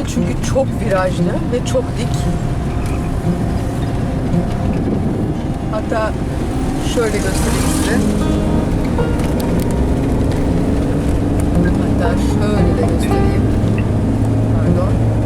yorucu, yalan değil çünkü çok virajlı ve çok dik. Hatta şöyle göstereyim size. Hatta şöyle de göstereyim. Pardon.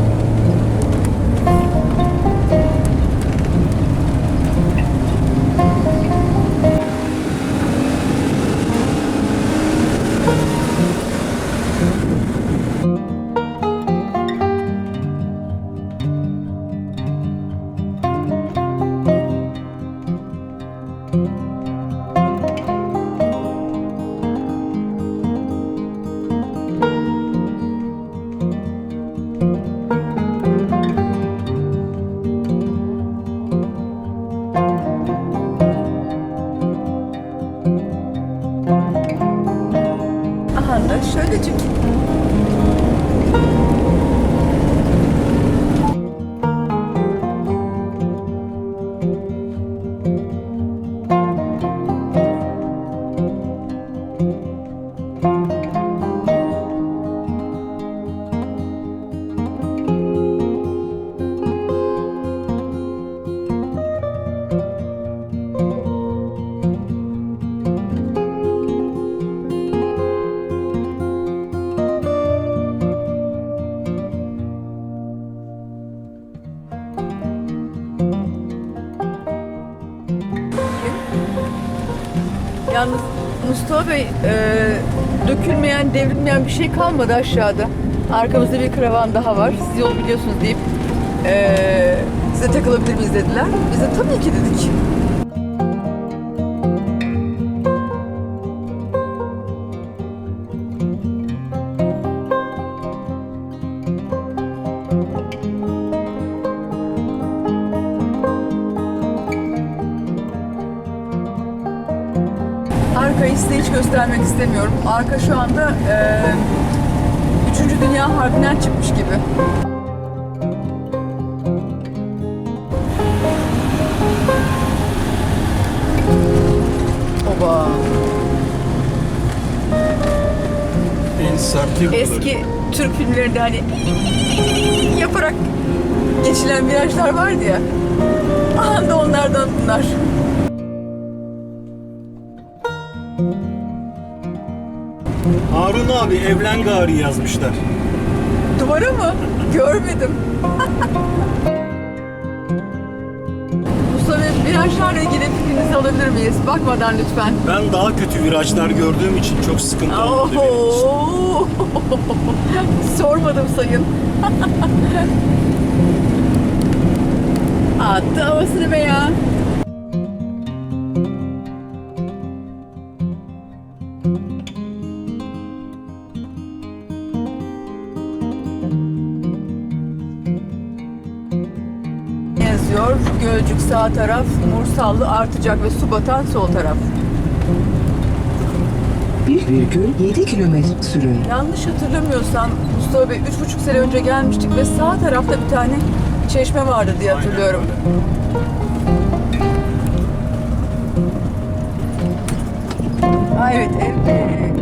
Aha da şöylecik. Yalnız Mustafa Bey e, dökülmeyen, devrilmeyen bir şey kalmadı aşağıda. Arkamızda bir karavan daha var. Siz yol biliyorsunuz deyip e, size takılabilir miyiz dediler. Biz de tabii ki dedik. Göstermek istemiyorum. Arka şu anda e, 3. Dünya Harbi'nden çıkmış gibi. Oba. Eski Türk filmlerinde hani yaparak geçilen virajlar vardı ya. Aha da onlardan bunlar. Harun abi evlen gari yazmışlar. Duvara mı? Görmedim. Mustafa Bey, virajlarla ilgili fikrinizi alabilir miyiz? Bakmadan lütfen. Ben daha kötü virajlar gördüğüm için çok sıkıntı oldu benim için. Oho. Sormadım sayın. Attı havasını be ya. Sağ taraf, Mursallı artacak ve su batan sol taraf. 1,7 kilometre sürün. Yanlış hatırlamıyorsam Mustafa Bey 3,5 sene önce gelmiştik ve sağ tarafta bir tane çeşme vardı diye hatırlıyorum. Ha, evet, evet.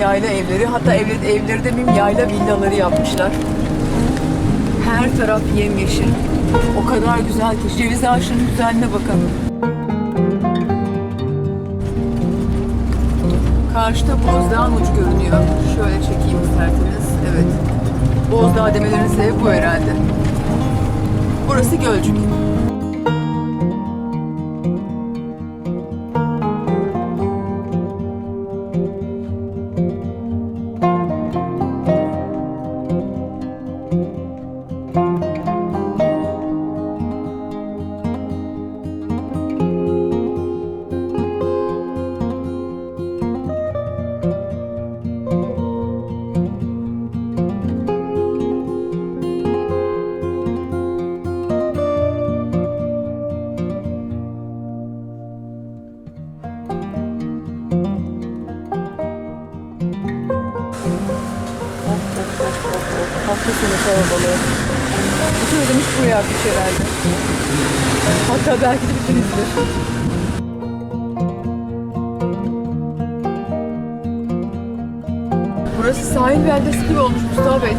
Yayla evleri. Hatta evleri, evleri demeyeyim yayla villaları yapmışlar. Her taraf yemyeşil. O kadar güzel ki. Ceviz ağaçlarının güzelliğine bakın. Karşıda Bozdağ'ın ucu görünüyor. Şöyle çekeyim isterseniz. Evet. Bozdağ demelerinin sebebi bu herhalde. Burası Gölcük. Sene kalabalığı. Bütün ödemiş buraya atmış herhalde. Hatta belki de bütün İzmir. Burası sahil beldesi gibi olmuş Mustafa Bey.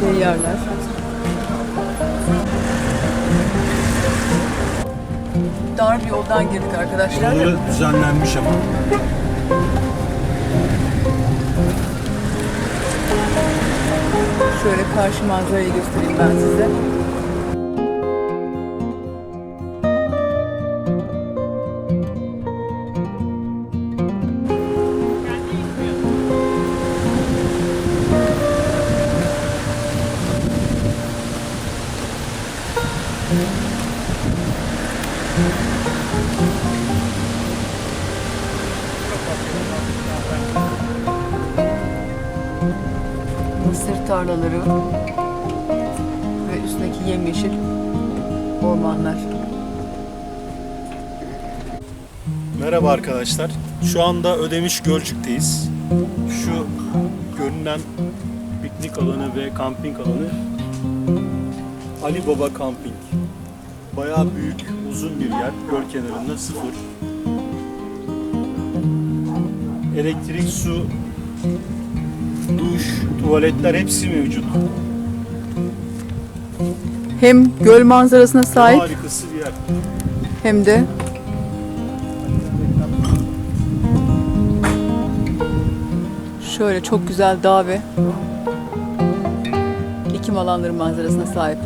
Seyyarlar. Dar bir yoldan girdik arkadaşlar. Yolları düzenlenmiş ama. Şöyle karşı manzarayı göstereyim ben size. Merhaba arkadaşlar. Şu anda Ödemiş Gölcük'teyiz. Şu görünen piknik alanı ve kamping alanı Ali Baba Camping. Bayağı büyük, uzun bir yer. Göl kenarında sıfır. Elektrik, su, duş, tuvaletler hepsi mevcut. Hem göl manzarasına sahip Harikası bir yer. hem de şöyle çok güzel dağ ve ekim alanları manzarasına sahip.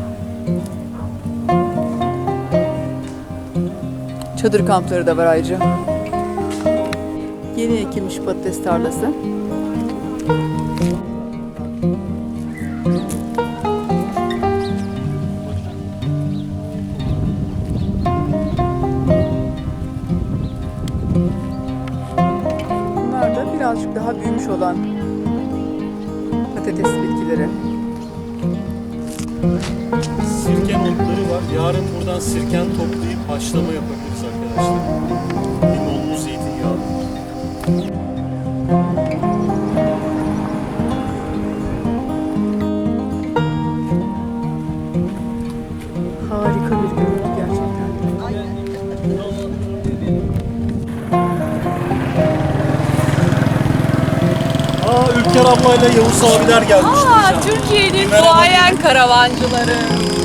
Çadır kampları da var ayrıca. Yeni ekilmiş patates tarlası. Ülker ablayla Yavuz abiler gelmiş. Aa, Türkiye'nin duayen karavancıları.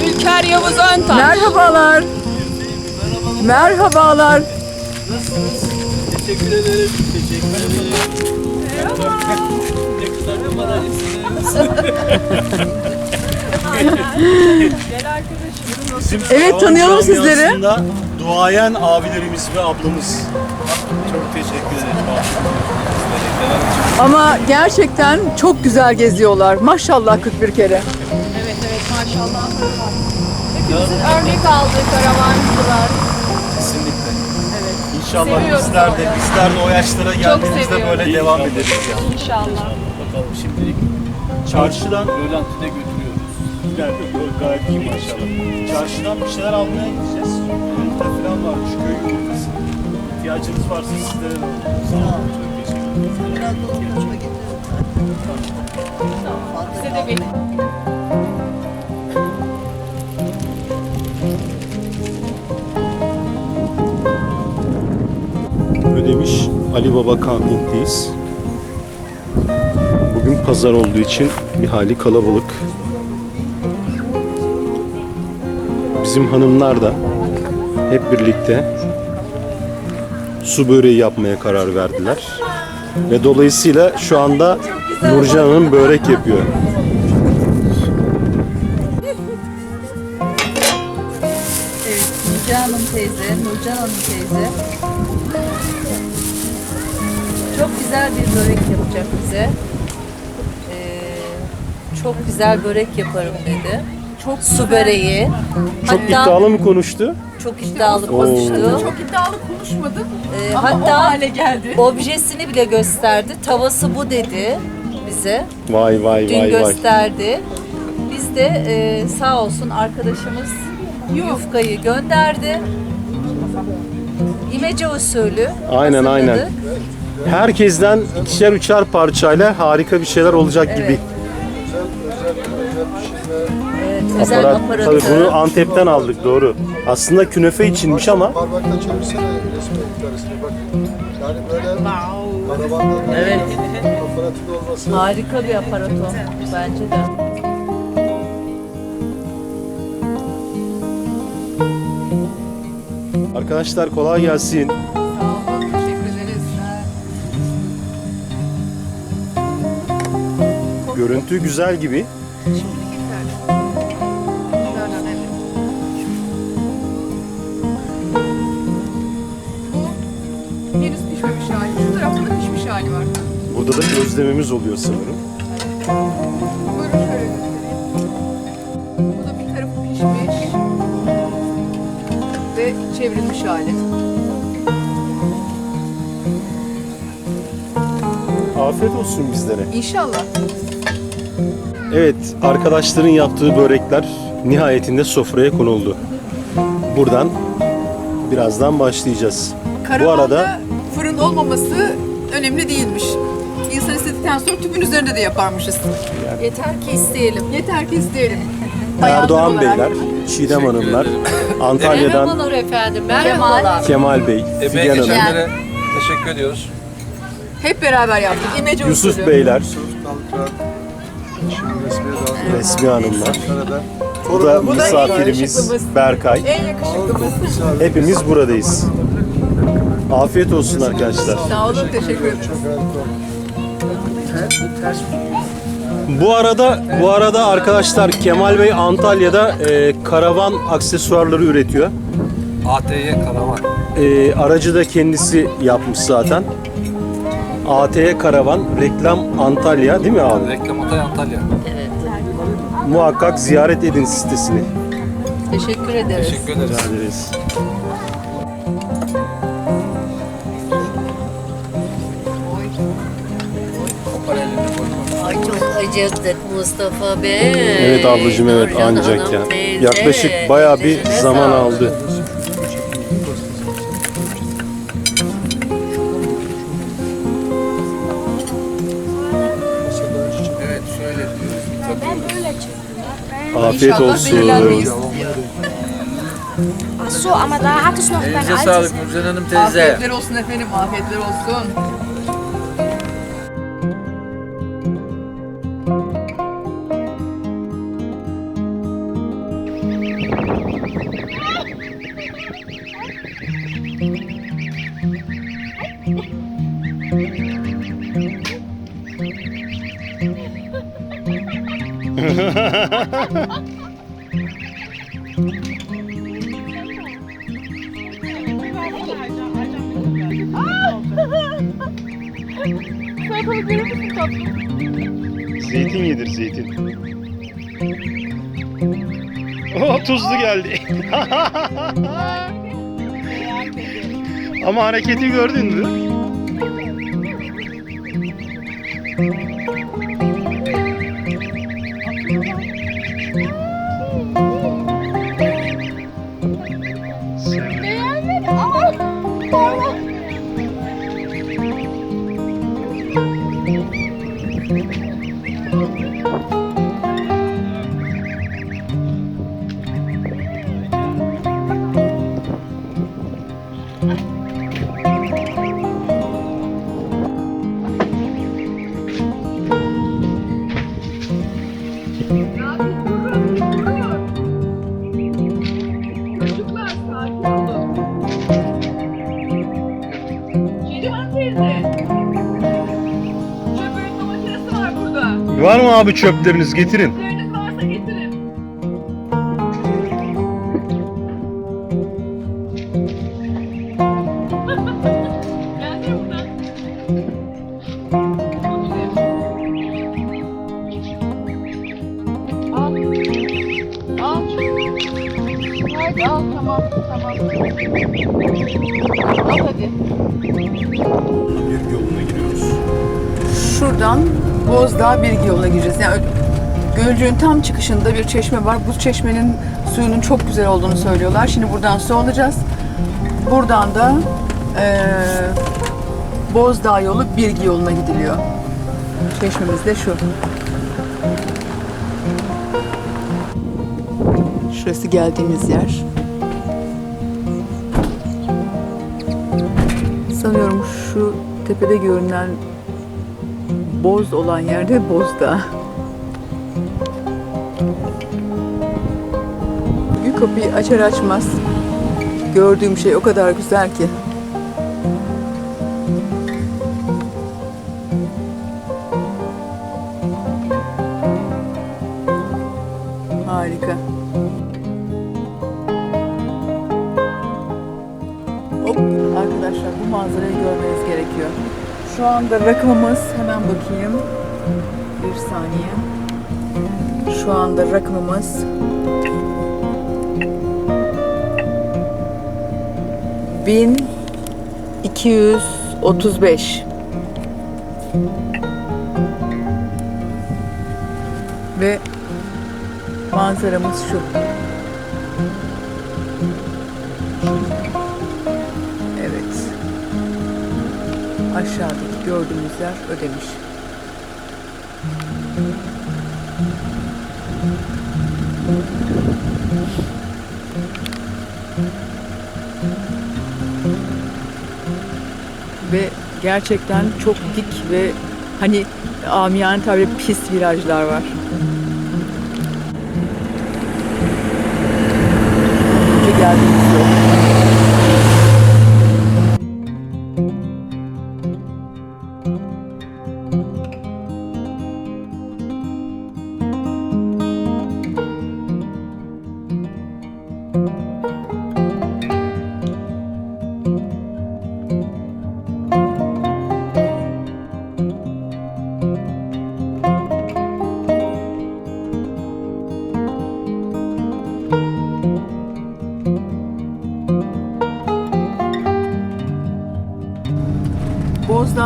Ülker Yavuz Öntaş. Merhabalar. Merhabalar. Teşekkür ederim. Teşekkür ederim. Ne güzel bir Bizim Evet, tanıyalım sizleri. camiasında Duayen abilerimiz ve ablamız. Çok teşekkür ederim. Ama gerçekten çok güzel geziyorlar. Maşallah 41 kere. Evet evet maşallah. Hepimizin örnek aldığı karavancılar. Kesinlikle. Evet. İnşallah Seviyoruz bizler de bizler de o yaşlara geldiğimizde böyle devam ederiz ya. İnşallah. Bakalım şimdilik Çarşıdan Rölanti'de götürüyoruz. geldi gayet iyi maşallah. Çarşıdan bir şeyler almaya gideceğiz. Yumurta falan varmış köy yumurtası. İhtiyacınız varsa sizlere de olur. Sağ olun. Çok teşekkür ederim. Size de bir Ödemiş Ali Baba Camping'deyiz. Bugün pazar olduğu için bir hali kalabalık. Bizim hanımlar da hep birlikte su böreği yapmaya karar verdiler. Ve dolayısıyla şu anda Nurcan Hanım börek yapıyor. Evet, Nurcan teyze, Nurcan Hanım teyze. Çok güzel bir börek yapacak bize. Ee, çok güzel börek yaparım dedi. Çok su böreği. Çok iddialı mı konuştu? Çok iddialı Oo. konuştu. Çok iddialı konuşmadım. Ee, Ama o hatta hale geldi. objesini bile gösterdi. Tavası bu dedi bize. Vay vay Dün vay vay. gösterdi. Biz de e, sağ olsun arkadaşımız yufkayı gönderdi. İmece usulü. Aynen, aynen. hazırladık. Herkesten ikişer üçer parçayla harika bir şeyler olacak gibi. Özel Aparat, aparatı. tabii bunu Antep'ten aldık doğru. Aslında künefe içinmiş ama Parmakla çevirsene resmi yukarısına bak. Yani böyle karavanda Evet. olması Harika bir aparat o. Bence de. arkadaşlar kolay gelsin. Sağ olun, teşekkür ederiz. Görüntü güzel gibi. Bu Burada da gözlememiz oluyor sanırım. Buyurun şöyle göstereyim. Bu da bir tarafı pişmiş ve çevrilmiş hali. Afiyet olsun bizlere. İnşallah. Evet, arkadaşların yaptığı börekler nihayetinde sofraya konuldu. Buradan birazdan başlayacağız. Karavanda Bu arada fırın olmaması önemli değilmiş. İstedikten sonra tüpün üzerinde de yaparmışız. Yeter ki isteyelim. Yeter ki isteyelim. Erdoğan. Beyler, Çiğdem Hanımlar, Antalya'dan efendim. Merhabalar. Kemal Bey, Emeği Figen Hanım, geçenlere teşekkür ediyoruz. Hep beraber yaptık. İmece Yusuf usulü. Beyler. Resmi Hanımlar. Bu da Bu da en misafirimiz yakışıklımız. Berkay. En yakışıklımız. Hepimiz buradayız. Afiyet olsun arkadaşlar. Sağ olun, teşekkür ederim. Bu arada bu arada arkadaşlar Kemal Bey Antalya'da e, karavan aksesuarları üretiyor. ATY Karavan. E, aracı da kendisi yapmış zaten. ATY Karavan Reklam Antalya değil mi abi? Reklam Atay Antalya. Muhakkak ziyaret edin sitesini. Teşekkür ederiz. Teşekkür ederiz. Acıktık Mustafa Bey. Evet ablacığım evet Nurcan ancak Hanım ya. teyze, Yaklaşık bayağı bir ellerine zaman sağlık. aldı. Evet şöyle diyoruz. Afiyet olsun. Ach so, aber da hattest du noch dein Elinize altes. sağlık Nurcan Hanım teyze. Afiyetler olsun efendim, afiyetler olsun. Zeytin yedir zeytin. Oh tuzlu geldi. Ama hareketi gördün mü? Yeah. Var mı abi çöpleriniz getirin. Gölcük'ün tam çıkışında bir çeşme var. Bu çeşmenin suyunun çok güzel olduğunu söylüyorlar. Şimdi buradan su alacağız. Buradan da eee Bozdağ yolu Birgi yoluna gidiliyor. Çeşmemiz de şu. Şurası geldiğimiz yer. Sanıyorum şu tepede görünen boz olan yerde Bozdağ. Kapıyı açar açmaz gördüğüm şey o kadar güzel ki. Harika. Hop arkadaşlar bu manzarayı görmeniz gerekiyor. Şu anda rakamımız hemen bakayım. Bir saniye. Şu anda rakamımız 1235 ve manzaramız şu. Evet. Aşağıdaki gördüğünüz yer ödemiş. Thank you. Ve gerçekten çok dik ve hani amiyane tabirle pis virajlar var. Önce geldiğimiz yol.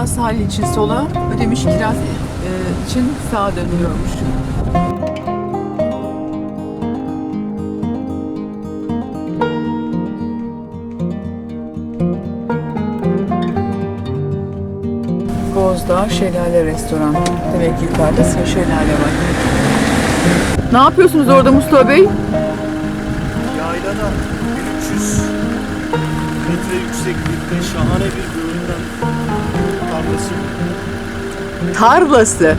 Bozdağ sahil için sola, Ödemiş Kiraz e, için sağa dönüyormuş. Bozdağ Şelale Restoran. Demek ki yukarıda sıra şelale var. Ne yapıyorsunuz orada Mustafa Bey? Yaylada 1300 metre yükseklikte şahane bir böğürtlen tarlası. Tarlası.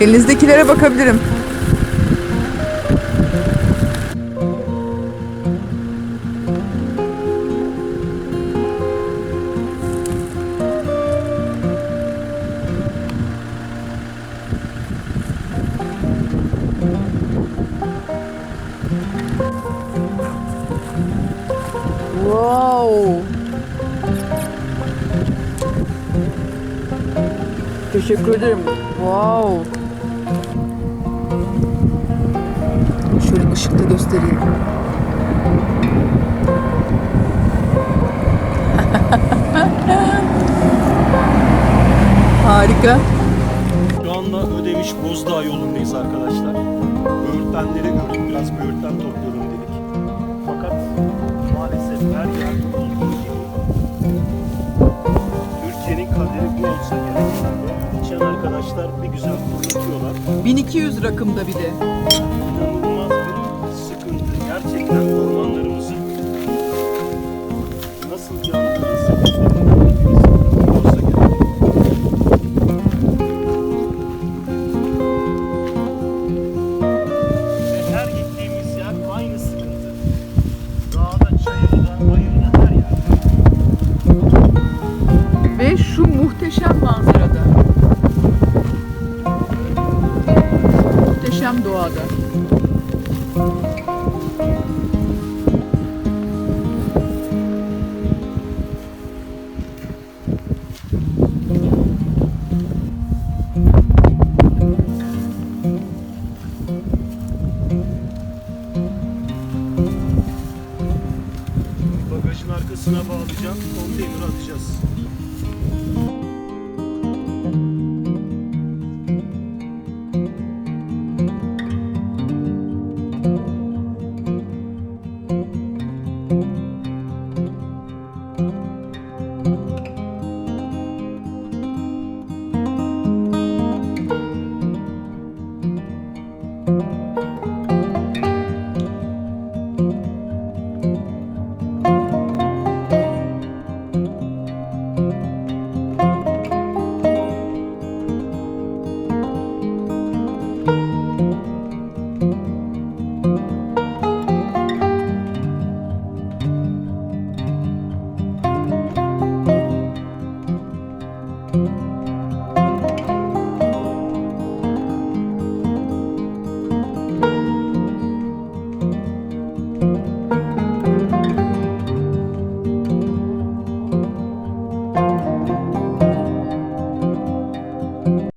Elinizdekilere bakabilirim. Wow. Teşekkür ederim. Wow. Şöyle ışıkta göstereyim. Harika. Şu anda Ödemiş Bozdağ yolundayız arkadaşlar. Böğürtlenleri gördük. Biraz böğürtlen. Fakat her yerde olduğu gibi Türkiye'nin kaderi bu olsa gerek. İçen arkadaşlar bir güzel fırlatıyorlar. 1200 rakımda bir de.